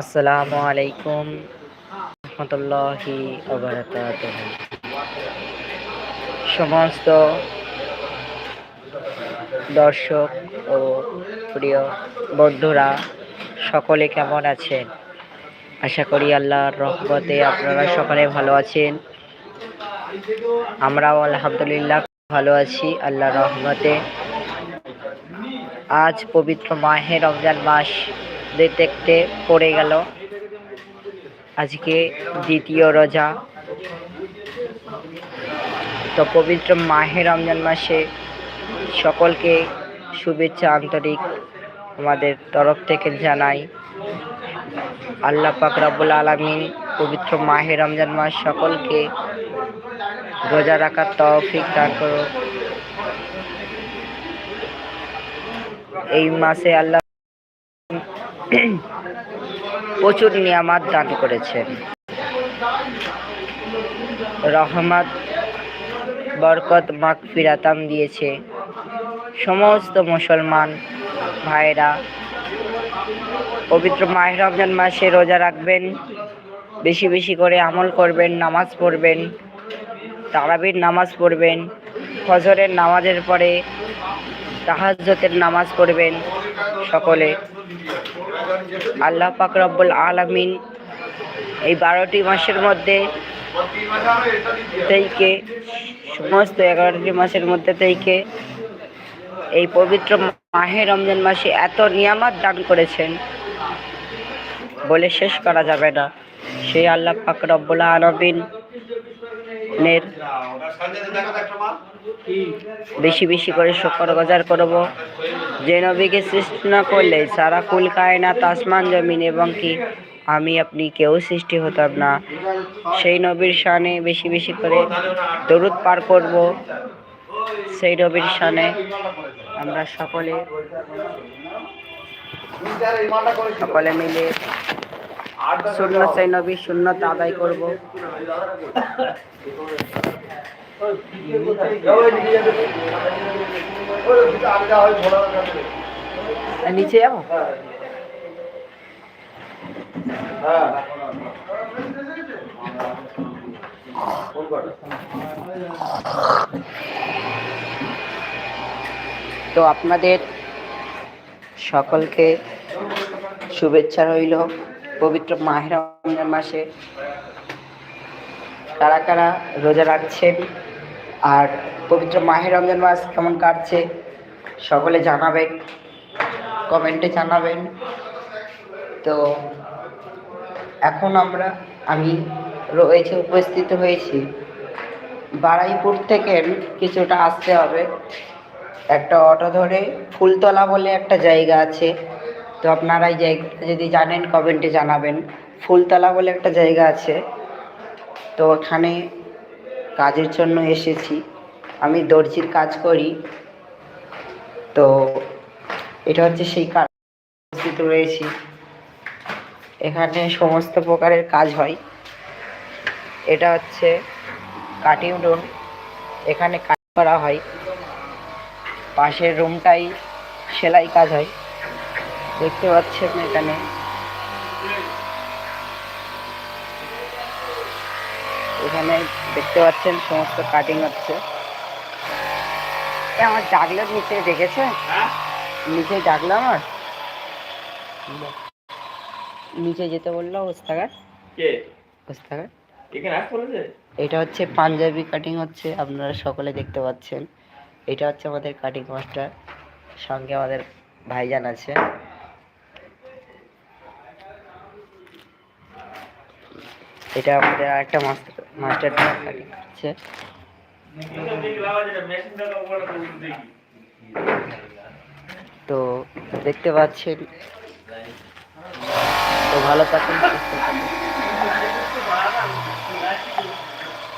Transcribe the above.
আসসালামু আলাইকুম রহমতুল্লাহি সমস্ত দর্শক ও প্রিয় বন্ধুরা, সকলে কেমন আছেন? আশা করি আল্লাহর রহমতে আপনারা সকলে ভালো আছেন। আমরাও আলহামদুলিল্লাহ ভালো আছি, আল্লাহর রহমতে। আজ পবিত্র মাহে রমজান মাস। দেখতে পড়ে গেল। আজকে দ্বিতীয় রোজা। তো পবিত্র মাহে রমজান মাসে সকলকে শুভেচ্ছা আন্তরিক আমাদের তরফ থেকে জানাই। আল্লাহ পাক রব্বুল আলমিন পবিত্র মাহে রমজান মাস সকলকে রোজা রাখার তৌফিক দান এই মাসে আল্লাহ প্রচুর নিয়ামাত দান করেছেন রহমত, বরকত মাক ফিরাতাম দিয়েছে। সমস্ত মুসলমান ভাইরা পবিত্র মাহের রমজান মাসে রোজা রাখবেন, বেশি বেশি করে আমল করবেন, নামাজ পড়বেন, তারাবির নামাজ পড়বেন, ফজরের নামাজের পরে তাহাজ্জতের নামাজ পড়বেন সকলে। আল্লাহ পাক রব্বুল আলামিন এই বারোটি মাসের মধ্যে থেকে সমস্ত এগারোটি মাসের মধ্যে থেকে এই পবিত্র মাহে রমজান মাসে এত নিয়ামত দান করেছেন বলে শেষ করা যাবে না। সেই আল্লাহ পাক রব্বুল আলামিন নের বেশি বেশি করে শুকর গজার করব। যে নবীকে সৃষ্টি না করলে সারা কুল কায়নাত আসমান জমিন এবং কি আমি আপনি কেউ সৃষ্টি হতাম না। সেই নবীর শানে বেশি বেশি করে দরুদ পার করব। সেই নবীর শানে আমরা সকলে সকলে মিলে শূন্য সেই নবীর শূন্যত আদায় করব। নিচে যাব? তো আপনাদের সকলকে শুভেচ্ছা রইল। পবিত্র মাহের মাসে কারা কারা রোজা রাখছেন আর পবিত্র মাহের রমজান মাস কেমন কাটছে সকলে জানাবেন, কমেন্টে জানাবেন। তো এখন আমরা, আমি রয়েছে, উপস্থিত হয়েছি। বারাইপুর থেকে কিছুটা আসতে হবে। একটা অটো ধরে ফুলতলা বলে একটা জায়গা আছে। তো আপনারা এই জায়গাটা যদি জানেন কমেন্টে জানাবেন। ফুলতলা বলে একটা জায়গা আছে। তো ওখানে কাজের জন্য এসেছি। আমি দর্জির কাজ করি। তো এটা হচ্ছে সেই কাজ। উপস্থিত রয়েছি। এখানে সমস্ত প্রকারের কাজ হয়। এটা হচ্ছে কাটিং রুম এখানে কাজ করা হয়। পাশের রুমটাই সেলাই কাজ হয়। দেখতে পাচ্ছেন এখানে। এখানে দেখতে পাচ্ছেন সমস্ত কাটিং হচ্ছে। আমার জাগলের নিচে দেখেছে নিচে জাগলো আমার? নিচে যেতে বলল ওস্তাগার ওস্তাগার এটা হচ্ছে পাঞ্জাবি কাটিং হচ্ছে আপনারা সকলে দেখতে পাচ্ছেন। এটা হচ্ছে আমাদের কাটিং মাস্টার সঙ্গে আমাদের ভাইজান আছে। এটা আমাদের আরেকটা মাস্টার মাস্টার তো দেখতে পাচ্ছেন তো ভালো থাকুন।